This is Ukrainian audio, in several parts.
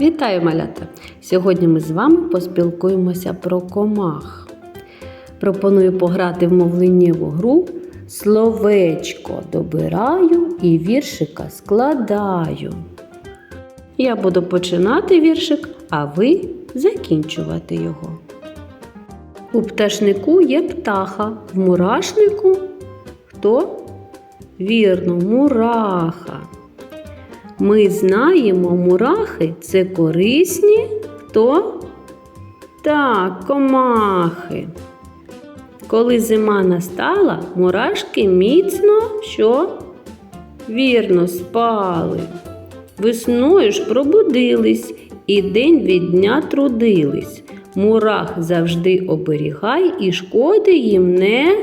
Вітаю, малята! Сьогодні ми з вами поспілкуємося про комах. Пропоную пограти в мовленнєву гру Словечко добираю і віршика складаю. Я буду починати віршик, а ви закінчувати його. У пташнику є птаха, в мурашнику хто? Вірно, мураха. Ми знаємо, мурахи це корисні хто? Так, комахи. Коли зима настала, мурашки міцно що? Вірно, спали. Весною ж пробудились і день від дня трудились. Мурах завжди оберігай і шкоди їм не.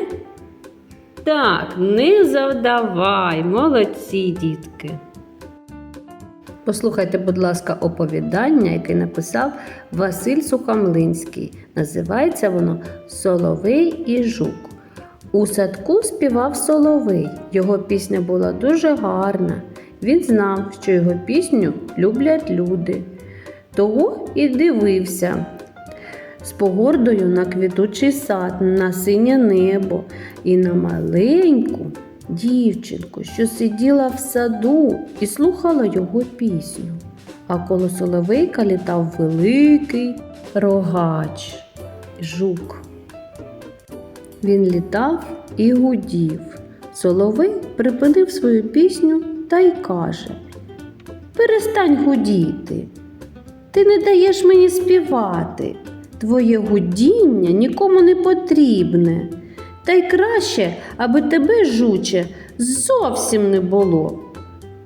Так, не завдавай, молодці, дітки. Послухайте, будь ласка, оповідання, яке написав Василь Сухомлинський. Називається воно Соловей і Жук. У садку співав Соловей. Його пісня була дуже гарна. Він знав, що його пісню люблять люди. Того і дивився з погордою на квітучий сад, на синє небо і на маленьку дівчинку, що сиділа в саду і слухала його пісню. А коло соловейка літав великий рогач жук. Він літав і гудів. Соловей припинив свою пісню та й каже Перестань гудіти. Ти не даєш мені співати. Твоє гудіння нікому не потрібне. Та й краще, аби тебе, жуче, зовсім не було.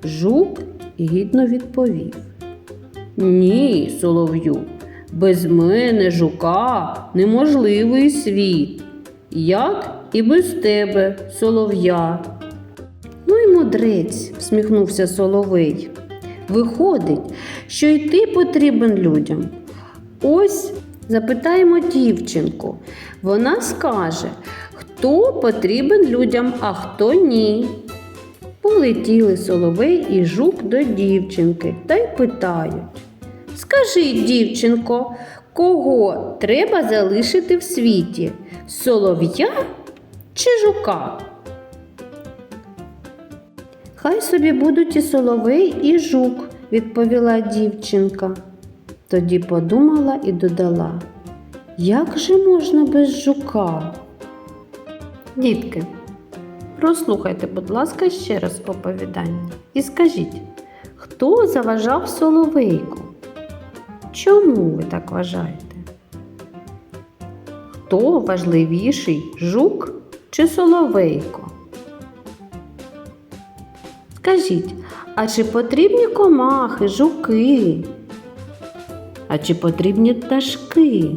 Жук гідно відповів. Ні, солов'ю, без мене жука неможливий світ, як і без тебе, солов'я. Ну й мудрець, всміхнувся соловей. Виходить, що й ти потрібен людям. Ось запитаємо дівчинку. Вона скаже, хто потрібен людям, а хто ні. Полетіли соловей і жук до дівчинки та й питають. Скажи, дівчинко, кого треба залишити в світі? Солов'я чи жука? Хай собі будуть і соловей, і жук, відповіла дівчинка. Тоді подумала і додала, як же можна без жука? Дітки, прослухайте, будь ласка, ще раз оповідання і скажіть, хто заважав соловейку? Чому ви так вважаєте? Хто важливіший жук чи соловейко? Скажіть, а чи потрібні комахи, жуки? А чи потрібні пташки?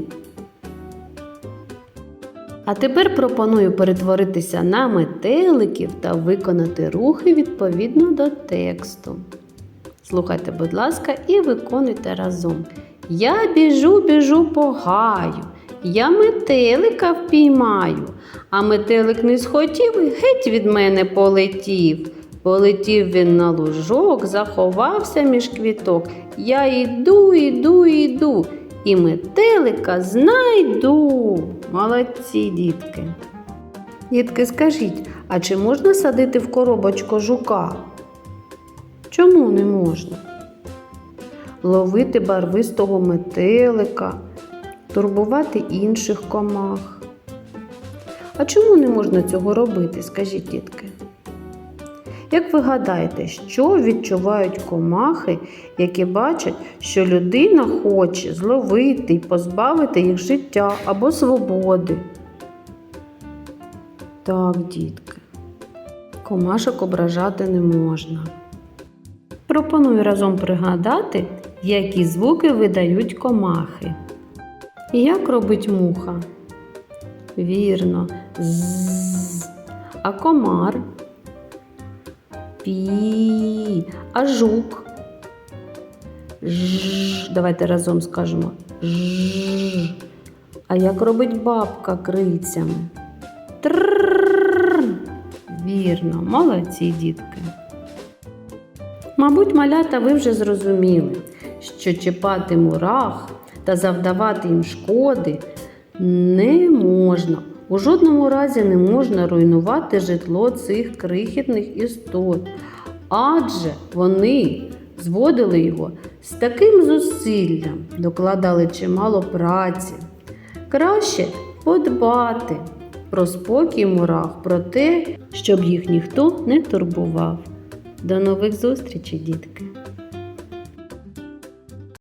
А тепер пропоную перетворитися на метеликів та виконати рухи відповідно до тексту. Слухайте, будь ласка, і виконуйте разом. Я біжу, біжу по гаю, я метелика впіймаю, а метелик не схотів і геть від мене полетів. Полетів він на лужок, заховався між квіток. Я йду, йду, йду, і метелика знайду. Молодці, дітки. Дітки, скажіть, а чи можна садити в коробочку жука? Чому не можна? Ловити барвистого метелика, турбувати інших комах. А чому не можна цього робити, скажіть, дітки? Як ви гадаєте, що відчувають комахи, які бачать, що людина хоче зловити і позбавити їх життя або свободи? Так, дітки, комашок ображати не можна. Пропоную разом пригадати, які звуки видають комахи. Як робить муха? Вірно, з. А комар? Пі. А жук? Ж. Давайте разом скажемо. Ж. А як робить бабка крицями? Трррррр. Вірно, молодці дітки. Мабуть, малята, ви вже зрозуміли, що чіпати мурах та завдавати їм шкоди не можна. У жодному разі не можна руйнувати житло цих крихітних істот, адже вони зводили його з таким зусиллям, докладали чимало праці. Краще подбати про спокій мурах, про те, щоб їх ніхто не турбував. До нових зустрічей, дітки!